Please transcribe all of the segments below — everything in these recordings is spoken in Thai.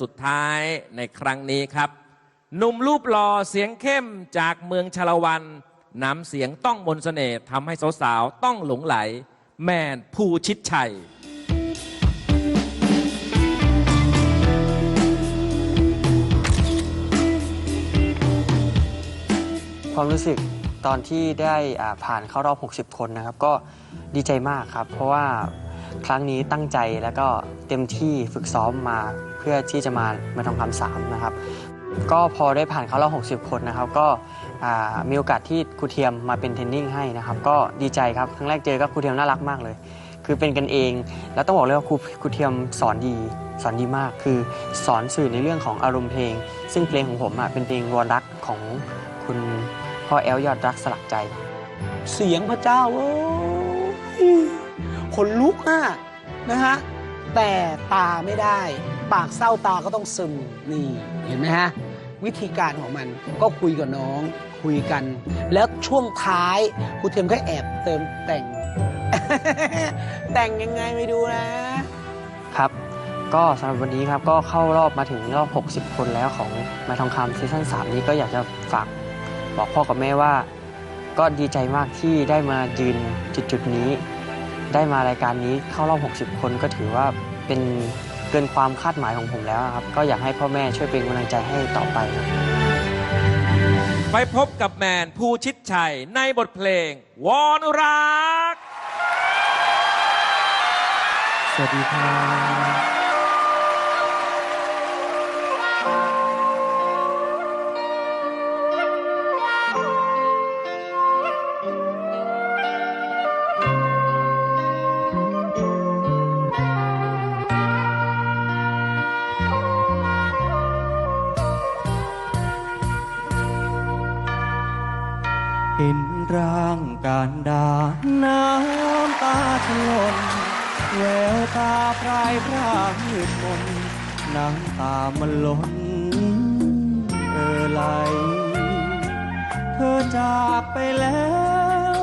สุดท้ายในครั้งนี้ครับ หนุ่มรูปหล่อเสียงเข้มจากเมืองชลวันน้ำเสียงต้องมนต์เสน่ห์ทำให้สาวๆ ต้องหลงไหล แมนภูชิดชัย ความรู้สึกตอนที่ได้อ่าผ่านเข้ารอบ 60 คนนะครับ ก็ดีใจมากครับ เพราะว่า ครั้งนี้ตั้งใจแล้วก็เต็มที่ฝึกซ้อมมาเพื่อที่จะมามาทองคำสามนะครับ ก็พอได้ผ่านเข้ารอบ60 คนนะครับ ก็มีโอกาสที่ครูเทียมมาเป็นเทรนนิ่งให้นะครับ ก็ดีใจครับครั้งแรกเจอก็ครูเทียมน่ารักมากเลย คือเป็นกันเอง แล้วต้องบอกเลยว่าครูครูเทียมสอนดีสอนดีมาก คือสอนสื่อในเรื่องของอารมณ์เพลง ซึ่งเพลงของผมอะเป็นเพลงวอนรักของคุณพ่อแอลยอดรักสลักใจ เสียงพระเจ้าโอ้ ขนลุกอะนะฮะแต่ตาไม่ได้ ปากเศร้าตาก็ต้องซึมนี่เห็นไหมฮะ วิธีการของมันก็คุยกับน้อง คุยกัน แล้วช่วงท้ายครูเทียมก็แอบเติมแต่ง แต่งยังไงไปดูนะ ครับ ก็สำหรับวันนี้ครับก็เข้ารอบมาถึงรอบ 60 คนแล้วของมาทองคำซีซั่น3 นี้ก็อยากจะฝากบอกพ่อกับแม่ว่า ก็ดีใจมากที่ได้มายืนจุดจุดนี้ ได้มารายการนี้เข้ารอบ 60 คนก็ถือว่าเป็นเกินความคาดหมายของผมแล้วครับ ก็อยากให้พ่อแม่ช่วยเป็นกำลังใจให้ต่อไปครับ ไปพบกับแมนภูชิดชัยในบทเพลง วอนรัก สวัสดีครับ น้ำตาชลนแววตาพรายพรางมืดมนน้ำตามันล้นเออไหลเธอจากไปแล้ว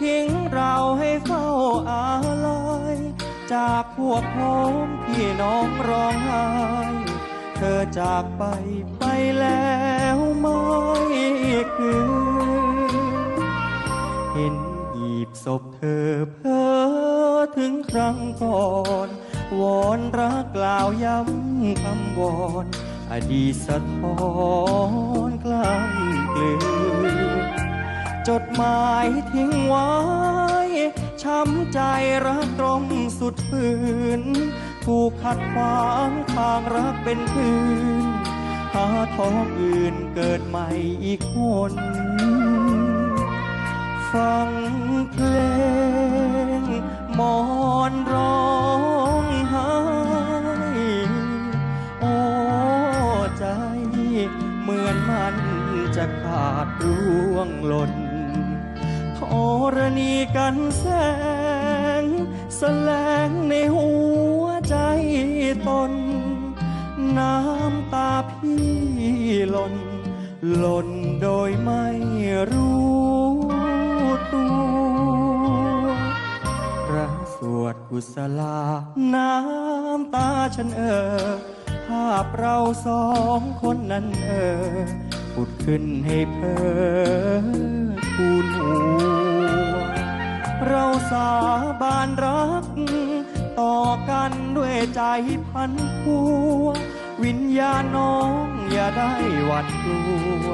ทิ้งเราให้เฝ้าอาลัยจากพวกพ้องพี่น้องร้องไห้เธอจากไปไปแล้วไม่คืนเห็น หีบศพเธอเพ้อถึงครั้งก่อน วอนรักกล่าวย้ำคำวอน อดีตสะท้อนกล้ำกลืนจดหมายทิ้งไว้ ช้ำใจรักตรงสุดฝืน ถูกขัดขวางทางรักเป็นพื้นหาท้องอื่นเกิดใหม่อีกคน งหล่นธรณีกันแสง แสลงในหัวใจตน น้ำตาพี่หล่น หล่นโดยไม่รู้ตัวพระสวดกุศลา น้ำตาฉันเออภาพเราสองคนนั้นเออ ผุดขึ้นให้เพอทูลหัว เราสาบานรัก ต่อกันด้วยใจพันพัว วิญญาณน้องอย่าได้หวั่นกลัว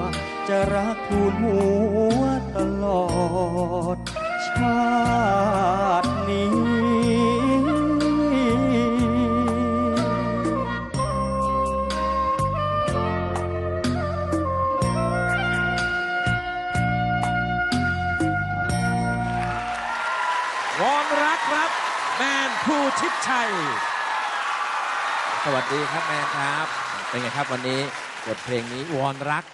จะรักทูลหัวตลอด ชาตินี้ แมนภูชิดชัย สวัสดีครับแมนครับ เป็นไงครับวันนี้บทเพลงนี้วอนรัก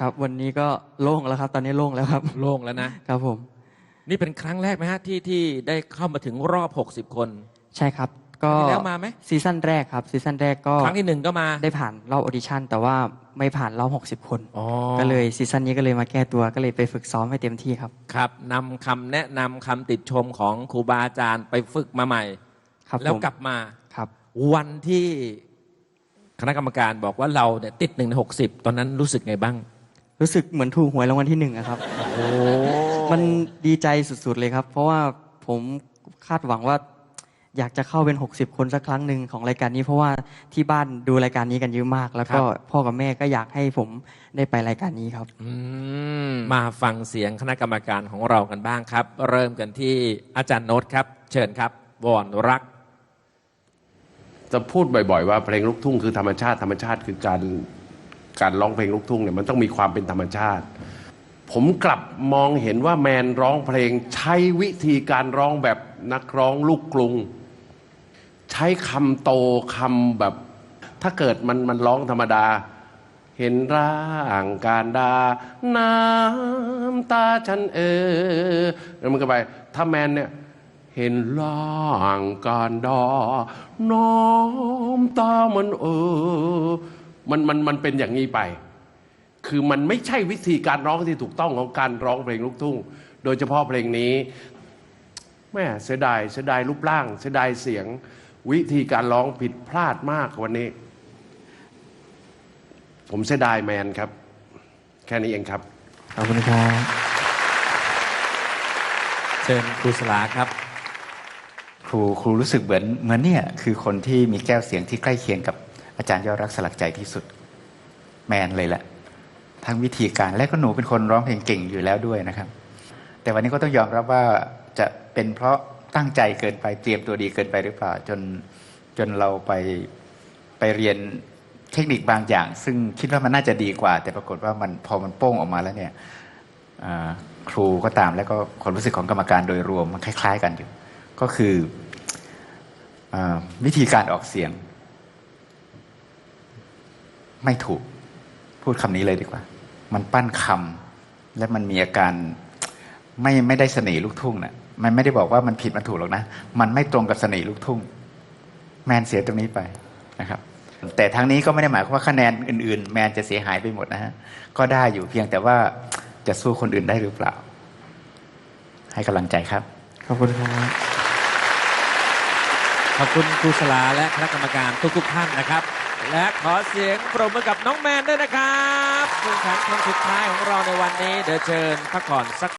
ครับ วันนี้ก็โล่งแล้วครับ ตอนนี้โล่งแล้วครับ โล่งแล้วนะ ครับผม นี่เป็นครั้งแรกไหมฮะที่ที่ได้เข้ามาถึงรอบ 60 คน ใช่ครับ ก็ครั้งที่แล้วมาไหม ซีซั่นแรกครับซีซั่นแรกก็ครั้งที่หนึ่งก็มา ได้ผ่านรอบออดิชั่น แต่ว่าไม่ผ่านรอบ60 คน อ๋อ ก็เลยซีซั่นนี้ก็เลยมาแก้ตัวก็เลยไปฝึกซ้อมให้เต็มที่ครับครับนำคำแนะนำคำติดชมของครูบาอาจารย์ไปฝึกมาใหม่ ครับแล้วผมกลับมา ครับ วันที่คณะกรรมการบอกว่าเราเนี่ยติดหนึ่งในหกสิบตอนนั้นรู้สึกไงบ้าง รู้สึกเหมือนถูกหวยรางวัลที่หนึ่งอะครับโอ้มันดีใจสุดๆเลยครับ เพราะว่าผมคาดหวังว่า อยากจะเข้าเป็น 60 คนสักครั้งหนึ่งของรายการนี้ เพราะว่าที่บ้านดูรายการนี้กันเยอะมาก แล้วก็พ่อกับแม่ก็อยากให้ผมได้ไปรายการนี้ครับอืมมาฟังเสียงคณะกรรมการของเรากันบ้างครับ เริ่มกันที่อาจารย์โน้ตครับ เชิญครับวอนรัก จะพูดบ่อย ๆ ว่าเพลงลูกทุ่งคือธรรมชาติธรรมชาติคือการการร้องเพลงลูกทุ่งเนี่ยมันต้องมีความเป็นธรรมชาติ ผมกลับมองเห็นว่าแมนร้องเพลงใช้วิธีการร้องแบบนักร้องลูกกรุงใช้คำโตคำแบบ ถ้าเกิดมันมันร้องธรรมดา เห็นร่างการดา น้ำตาฉันเออแล้วมันก็ไป ถ้าแมนเนี่ยเห็นร่างการดาน้ำตามันเออ มันมันมันเป็นอย่างนี้ไป คือมันไม่ใช่วิธีการร้องที่ถูกต้องของการร้องเพลงลูกทุ่ง โดยเฉพาะเพลงนี้แม่เสียดายเสียดายรูปร่าง เสียดายเสียง วิธีการร้องผิดพลาดมากวันนี้ ผมเสียดายแมนครับ แค่นี้เองครับ ขอบคุณครับ เชิญครูสลาครับ ครูครูรู้สึกเหมือนเหมือนเนี่ยคือคนที่มีแก้วเสียงที่ใกล้เคียงกับอาจารย์ยอดรักสลักใจที่สุด แมนเลยแหละทั้งวิธีการและก็หนูเป็นคนร้องเพลงเก่งอยู่แล้วด้วยนะครับ แต่วันนี้ก็ต้องยอมรับว่าจะเป็นเพราะ ตั้งใจเกินไปเตรียมตัวดีเกินไปหรือเปล่าจนจนเราไปไปเรียนเทคนิคบางอย่าง ซึ่งคิดว่ามันน่าจะดีกว่า แต่ปรากฏว่ามันพอมันโป้งออกมาแล้วเนี่ยครูก็ตามแล้วก็ความรู้สึกของกรรมการโดยรวมมันคล้าย ๆ กันอยู่ ก็คืออวิธีการออกเสียง ไม่ถูกพูดคำนี้เลยดีกว่า มันปั้นคำและมันมีอาการ ไม่ไม่ได้เสน่ห์ลูกทุ่งนะ่ะมันไม่ได้บอกว่ามันผิดมันถูกหรอกนะ มันไม่ตรงกับเสน่ห์ลูกทุ่ง แมนเสียตรงนี้ไปนะครับ แต่ทั้งนี้ก็ไม่ได้หมายความว่าคะแนนอื่น ๆ แมนจะเสียหายไปหมดนะฮะก็ได้อยู่เพียงแต่ว่าจะสู้คนอื่นได้หรือเปล่า ให้กำลังใจครับ ขอบคุณครับขอบคุณครูสลาและคณะกรรมการทุกๆท่านนะครับและขอเสียงปรบมือกับน้องแมนด้วยนะครับผู้แข่งคนสุดท้ายของเราในวันนี้ เดี๋ยวเชิญพักผ่อนสัก